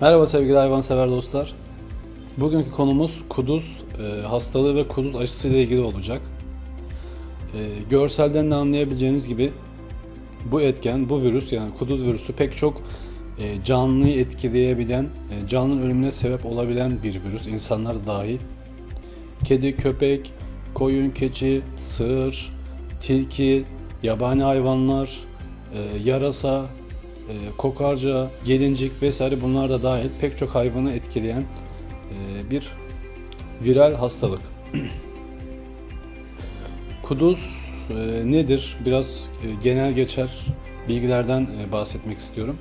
Merhaba sevgili hayvansever dostlar. Bugünkü konumuz kuduz e, hastalığı ve kuduz aşısı ile ilgili olacak. E, görselden de anlayabileceğiniz gibi bu etken, bu virüs yani kuduz virüsü pek çok e, canlıyı etkileyebilen, e, canlının ölümüne sebep olabilen bir virüs, insanlar dahil. Kedi, köpek, koyun, keçi, sığır, tilki, yabani hayvanlar, e, yarasa, e, kokarca, gelincik vesaire bunlar da dahil pek çok hayvanı etkileyen e, bir viral hastalık. Kuduz e, nedir? Biraz e, genel geçer bilgilerden bahsetmek istiyorum.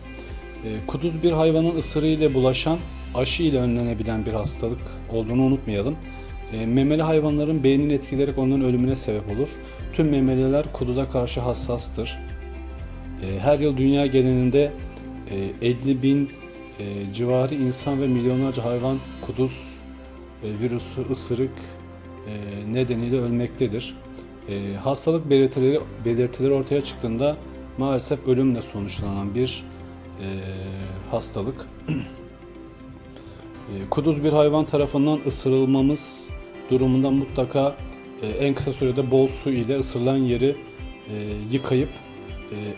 Kuduz bir hayvanın ısırığı ile bulaşan, aşı ile önlenebilen bir hastalık olduğunu unutmayalım. Memeli hayvanların beynini etkileyerek onların ölümüne sebep olur. Tüm memeliler kuduza karşı hassastır. E, Her yıl dünya genelinde e, 50 bin e, civarı insan ve milyonlarca hayvan kuduz e, virüsü, ısırık e, nedeniyle ölmektedir. E, Hastalık belirtileri, belirtileri ortaya çıktığında maalesef ölümle sonuçlanan bir e, hastalık. E, Kuduz bir hayvan tarafından ısırılmamız durumunda mutlaka e, en kısa sürede bol su ile ısırılan yeri e, yıkayıp e,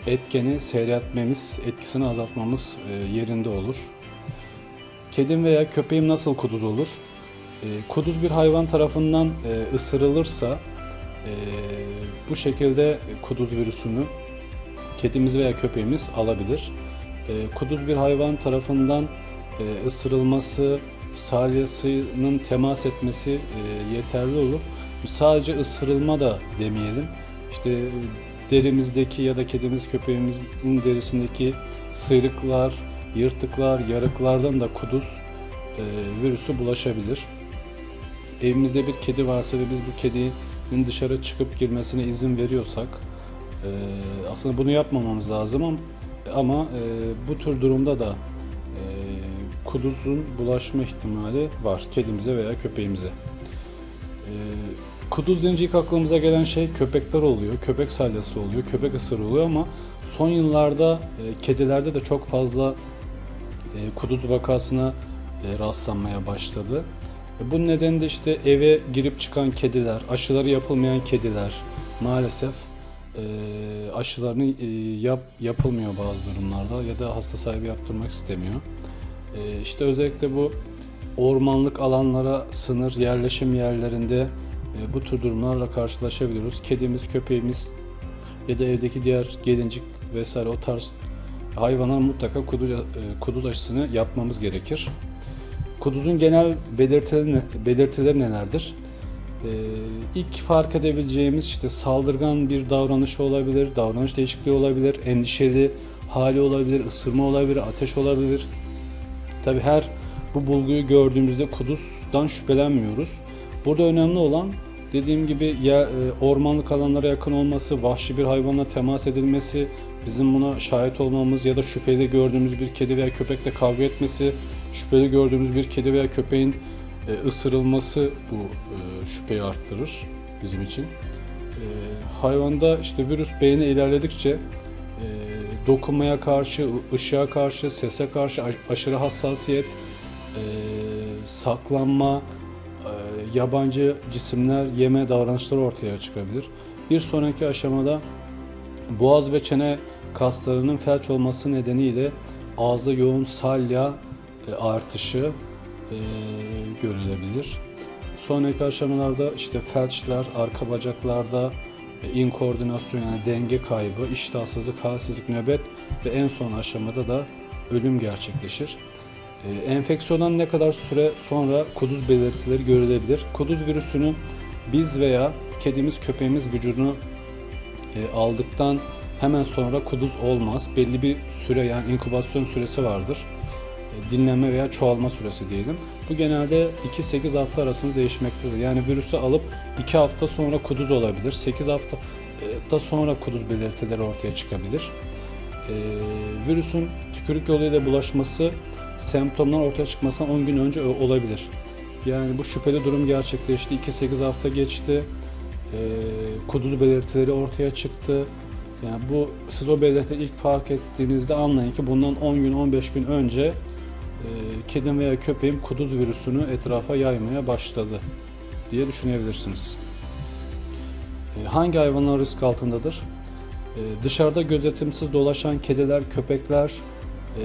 etkeni seyreltmemiz, etkisini azaltmamız e, yerinde olur. Kedim veya köpeğim nasıl kuduz olur? E, Kuduz bir hayvan tarafından e, ısırılırsa e, bu şekilde kuduz virüsünü kedimiz veya köpeğimiz alabilir. E, Kuduz bir hayvan tarafından e, ısırılması, salyasının temas etmesi e, yeterli olur. Sadece ısırılma da demeyelim. İşte derimizdeki ya da kedimiz köpeğimizin derisindeki sıyrıklar, yırtıklar, yarıklardan da kuduz e, virüsü bulaşabilir. Evimizde bir kedi varsa ve biz bu kedinin dışarı çıkıp girmesine izin veriyorsak e, aslında bunu yapmamamız lazım ama, e, bu tür durumda da e, kuduzun bulaşma ihtimali var kedimize veya köpeğimize. E, Kuduz deyince ilk aklımıza gelen şey köpekler oluyor, köpek salyası oluyor, köpek ısırığı oluyor ama son yıllarda e, kedilerde de çok fazla e, kuduz vakasına e, rastlanmaya başladı. E, bunun nedeni de işte eve girip çıkan kediler, aşıları yapılmayan kediler maalesef e, aşılarını e, yap, yapılmıyor bazı durumlarda ya da hasta sahibi yaptırmak istemiyor. E, işte özellikle bu ormanlık alanlara sınır yerleşim yerlerinde e, bu tür durumlarla karşılaşabiliyoruz. Kedimiz, köpeğimiz ya da evdeki diğer gelincik vesaire o tarz hayvanlar mutlaka kuduz, e, kuduz aşısını yapmamız gerekir. Kuduzun genel belirtileri, belirtileri nelerdir? Ee, ilk fark edebileceğimiz işte saldırgan bir davranış olabilir, davranış değişikliği olabilir, endişeli hali olabilir, ısırma olabilir, ateş olabilir. Tabi her bu bulguyu gördüğümüzde kuduzdan şüphelenmiyoruz. Burada önemli olan dediğim gibi ya e, ormanlık alanlara yakın olması, vahşi bir hayvanla temas edilmesi, bizim buna şahit olmamız ya da şüpheli gördüğümüz bir kedi veya köpekle kavga etmesi, şüpheli gördüğümüz bir kedi veya köpeğin e, ısırılması bu e, şüpheyi arttırır bizim için. Hayvanda işte virüs beyne ilerledikçe dokunmaya karşı, ışığa karşı, sese karşı aş- aşırı hassasiyet, saklanma, yabancı cisimler yeme davranışları ortaya çıkabilir. Bir sonraki aşamada boğaz ve çene kaslarının felç olması nedeniyle ağızda yoğun salya e, artışı e, görülebilir. Sonraki aşamalarda işte felçler, arka bacaklarda e, inkoordinasyon yani denge kaybı, iştahsızlık, halsizlik, nöbet ve en son aşamada da ölüm gerçekleşir. E, Enfeksiyondan ne kadar süre sonra kuduz belirtileri görülebilir? Kuduz virüsünü biz veya kedimiz, köpeğimiz vücudunu e, aldıktan hemen sonra kuduz olmaz. Belli bir süre yani inkübasyon süresi vardır. E, dinlenme veya çoğalma süresi diyelim. Bu genelde 2-8 hafta arasında değişmektedir. Yani virüsü alıp 2 hafta sonra kuduz olabilir. 8 hafta e, da sonra kuduz belirtileri ortaya çıkabilir. Virüsün tükürük yoluyla bulaşması semptomlar ortaya çıkmasından 10 gün önce olabilir. Yani bu şüpheli durum gerçekleşti. 2-8 hafta geçti. E, kuduz belirtileri ortaya çıktı. Yani bu siz o belirtileri ilk fark ettiğinizde anlayın ki bundan 10 gün 15 gün önce kedim veya köpeğim kuduz virüsünü etrafa yaymaya başladı diye düşünebilirsiniz. E, hangi hayvanlar risk altındadır? E, dışarıda gözetimsiz dolaşan kediler, köpekler e,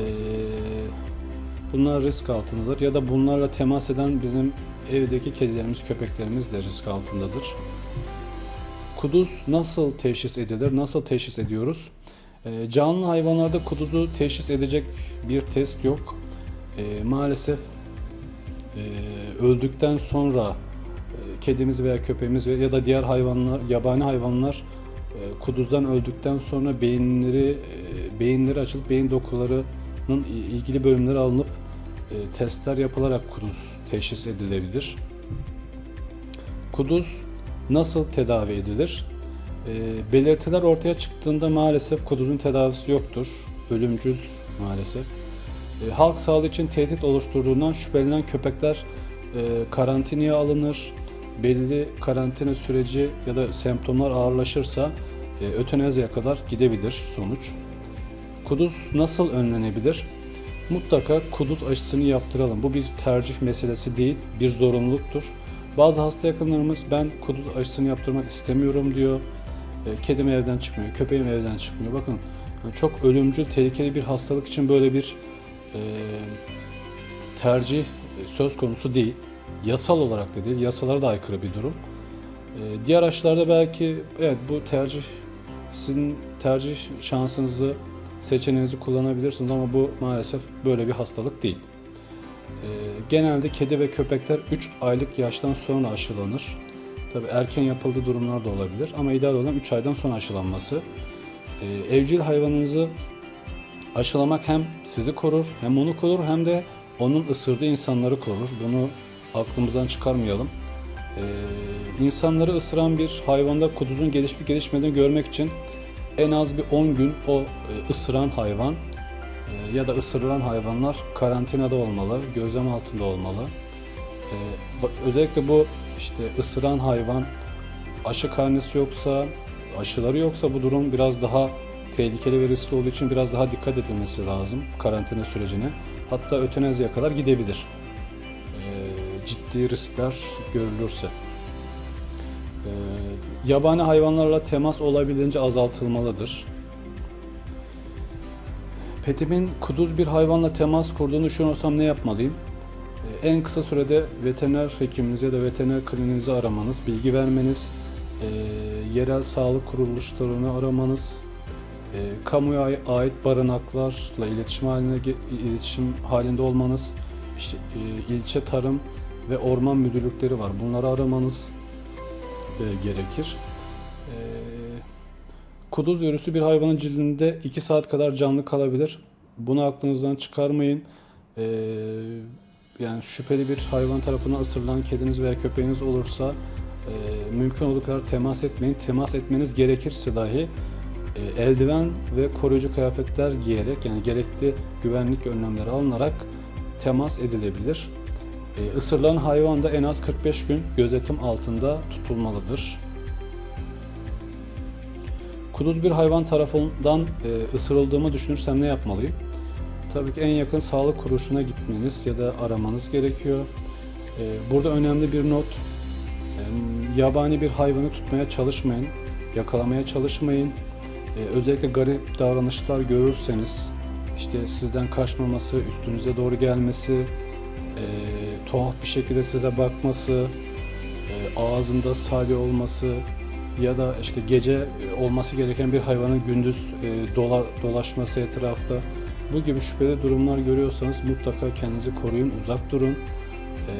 bunlar risk altındadır ya da bunlarla temas eden bizim evdeki kedilerimiz, köpeklerimiz de risk altındadır. Kuduz nasıl teşhis edilir? Nasıl teşhis ediyoruz? E, canlı hayvanlarda kuduzu teşhis edecek bir test yok. E, maalesef e, öldükten sonra kedimiz veya köpeğimiz ya da diğer hayvanlar, yabani hayvanlar kuduzdan öldükten sonra beyinleri beyinleri açılıp beyin dokularının ilgili bölümleri alınıp e, testler yapılarak kuduz teşhis edilebilir. Kuduz nasıl tedavi edilir? E, belirtiler ortaya çıktığında maalesef kuduzun tedavisi yoktur. Ölümcül maalesef. E, halk sağlığı için tehdit oluşturduğundan şüphelenen köpekler karantinaya alınır. Belli karantina süreci ya da semptomlar ağırlaşırsa e, ötenaziye kadar gidebilir sonuç. Kuduz nasıl önlenebilir? Mutlaka kuduz aşısını yaptıralım. Bu bir tercih meselesi değil, bir zorunluluktur. Bazı hasta yakınlarımız ben kuduz aşısını yaptırmak istemiyorum diyor. E, Kedim evden çıkmıyor, köpeğim evden çıkmıyor. Bakın yani çok ölümcül, tehlikeli bir hastalık için böyle bir e, tercih e, söz konusu değil. Yasal olarak da değil, yasalara da aykırı bir durum. E, diğer aşılarda belki evet bu tercih sizin tercih şansınızı, seçeneğinizi kullanabilirsiniz ama bu maalesef böyle bir hastalık değil. E, genelde kedi ve köpekler 3 aylık yaştan sonra aşılanır. Tabi erken yapıldığı durumlar da olabilir ama ideal olan 3 aydan sonra aşılanması. E, evcil hayvanınızı aşılamak hem sizi korur, hem onu korur hem de onun ısırdığı insanları korur. Bunu aklımızdan çıkarmayalım. Ee, insanları ısıran bir hayvanda kuduzun gelişip gelişmediğini görmek için en az bir 10 gün o e, ısıran hayvan e, ya da ısırılan hayvanlar karantinada olmalı, gözlem altında olmalı. Bak- özellikle bu işte ısıran hayvan aşı karnesi yoksa, aşıları yoksa bu durum biraz daha tehlikeli ve riskli olduğu için biraz daha dikkat edilmesi lazım karantina sürecine. Hatta ötenaziye kadar gidebilir. Ciddi riskler görülürse. Ee, yabani hayvanlarla temas olabildiğince azaltılmalıdır. Petimin kuduz bir hayvanla temas kurduğunu düşünüyorsam ne yapmalıyım? Ee, En kısa sürede veteriner hekiminize da veteriner kliniğinizi aramanız, bilgi vermeniz, e, yerel sağlık kuruluşlarını aramanız, e, kamuya ai- ait barınaklarla iletişim haline iletişim halinde olmanız, işte ilçe tarım ve orman müdürlükleri var. Bunları aramanız e, gerekir. E, kuduz virüsü bir hayvanın cildinde 2 saat kadar canlı kalabilir. Bunu aklınızdan çıkarmayın. E, yani şüpheli bir hayvan tarafından ısırılan kediniz veya köpeğiniz olursa e, mümkün olduğu kadar temas etmeyin. Temas etmeniz gerekirse dahi e, eldiven ve koruyucu kıyafetler giyerek yani gerekli güvenlik önlemleri alınarak temas edilebilir. E, ısırılan hayvan da en az 45 gün gözetim altında tutulmalıdır. Kuduz bir hayvan tarafından e, ısırıldığımı düşünürsem ne yapmalıyım? Tabii ki en yakın sağlık kuruluşuna gitmeniz ya da aramanız gerekiyor. E, burada önemli bir not. E, yabani bir hayvanı tutmaya çalışmayın, yakalamaya çalışmayın. Özellikle garip davranışlar görürseniz, işte sizden kaçmaması, üstünüze doğru gelmesi, e, tuhaf bir şekilde size bakması, e, ağzında salya olması ya da işte gece olması gereken bir hayvanın gündüz e, dola, dolaşması etrafta bu gibi şüpheli durumlar görüyorsanız mutlaka kendinizi koruyun, uzak durun. E,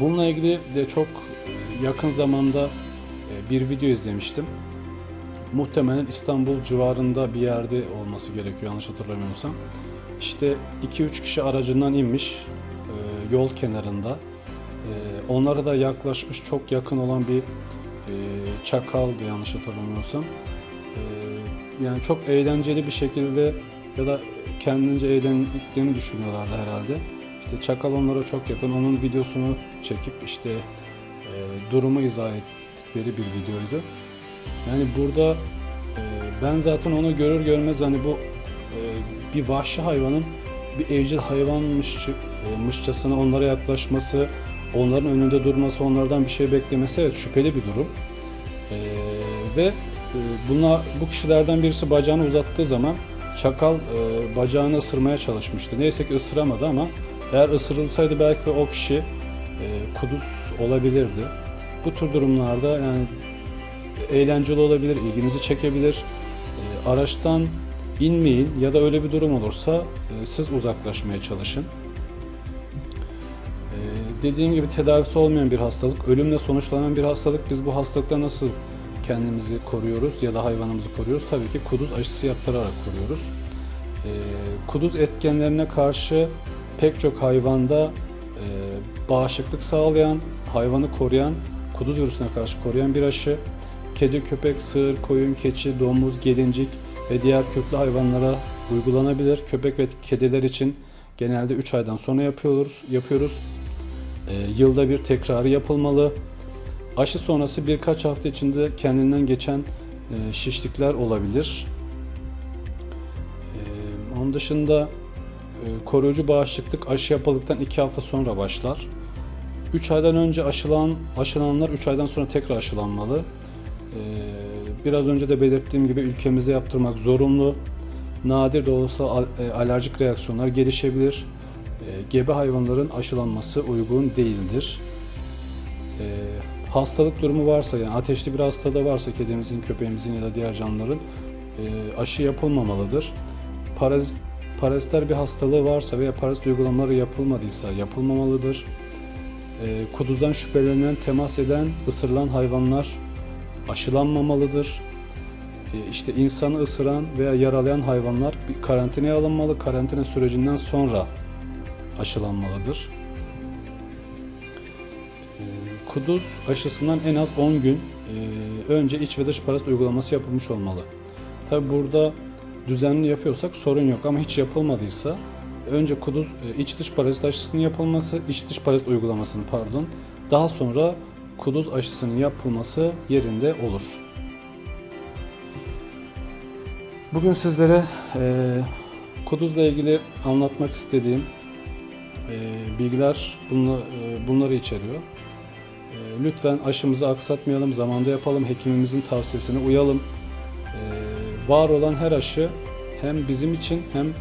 bununla ilgili de çok e, yakın zamanda e, bir video izlemiştim. Muhtemelen İstanbul civarında bir yerde olması gerekiyor yanlış hatırlamıyorsam. İşte 2-3 kişi aracından inmiş e, yol kenarında. E, onlara da yaklaşmış çok yakın olan bir e, çakaldı yanlış hatırlamıyorsam. E, yani çok eğlenceli bir şekilde ya da kendince eğlendiklerini düşünüyorlardı herhalde. İşte çakal onlara çok yakın. Onun videosunu çekip işte e, durumu izah ettikleri bir videoydu. Yani burada e, ben zaten onu görür görmez hani bu e, bir vahşi hayvanın bir evcil hayvanmış e, onlara yaklaşması, onların önünde durması, onlardan bir şey beklemesi evet şüpheli bir durum. Ve buna bu kişilerden birisi bacağını uzattığı zaman çakal bacağını ısırmaya çalışmıştı. Neyse ki ısıramadı ama eğer ısırılsaydı belki o kişi kuduz olabilirdi. Bu tür durumlarda yani eğlenceli olabilir, ilginizi çekebilir. E, araçtan inmeyin ya da öyle bir durum olursa e, siz uzaklaşmaya çalışın. E, dediğim gibi tedavisi olmayan bir hastalık, ölümle sonuçlanan bir hastalık. Biz bu hastalıkta nasıl kendimizi koruyoruz ya da hayvanımızı koruyoruz? Tabii ki kuduz aşısı yaptırarak koruyoruz. E, kuduz etkenlerine karşı pek çok hayvanda e, bağışıklık sağlayan, hayvanı koruyan, kuduz virüsüne karşı koruyan bir aşı. Kedi, köpek, sığır, koyun, keçi, domuz, gelincik ve diğer köklü hayvanlara uygulanabilir. Köpek ve kediler için genelde 3 aydan sonra yapıyoruz. yapıyoruz. E, yılda bir tekrarı yapılmalı. Aşı sonrası birkaç hafta içinde kendinden geçen e, şişlikler olabilir. E, onun dışında e, koruyucu bağışıklık aşı yapıldıktan 2 hafta sonra başlar. 3 aydan önce aşılan aşılananlar 3 aydan sonra tekrar aşılanmalı. E, biraz önce de belirttiğim gibi ülkemizde yaptırmak zorunlu. Nadir de olsa e, alerjik reaksiyonlar gelişebilir. E, gebe hayvanların aşılanması uygun değildir. E, hastalık durumu varsa yani ateşli bir hastalığı varsa kedimizin, köpeğimizin ya da diğer canlıların e, aşı yapılmamalıdır. Parazit paraziter bir hastalığı varsa veya parazit uygulamaları yapılmadıysa yapılmamalıdır. Kuduzdan şüphelenen, temas eden, ısırılan hayvanlar aşılanmamalıdır. E, işte insanı ısıran veya yaralayan hayvanlar bir karantinaya alınmalı. Karantina sürecinden sonra aşılanmalıdır. E, Kuduz aşısından en az 10 gün e, önce iç ve dış parazit uygulaması yapılmış olmalı. Tabi burada düzenli yapıyorsak sorun yok ama hiç yapılmadıysa önce kuduz iç dış parazit aşısının yapılması, iç dış parazit uygulamasının pardon, daha sonra kuduz aşısının yapılması yerinde olur. Bugün sizlere e, kuduzla ilgili anlatmak istediğim e, bilgiler bunla, e, bunları içeriyor. E, lütfen aşımızı aksatmayalım, zamanda yapalım, hekimimizin tavsiyesine uyalım. E, var olan her aşı hem bizim için hem e,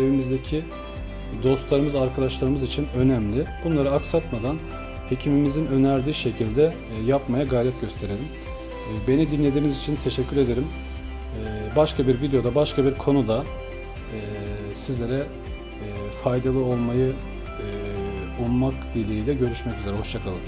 evimizdeki dostlarımız, arkadaşlarımız için önemli. Bunları aksatmadan hekimimizin önerdiği şekilde e, yapmaya gayret gösterelim. E, Beni dinlediğiniz için teşekkür ederim. E, Başka bir videoda, başka bir konuda sizlere faydalı olmayı ummak dileğiyle görüşmek üzere. Hoşçakalın.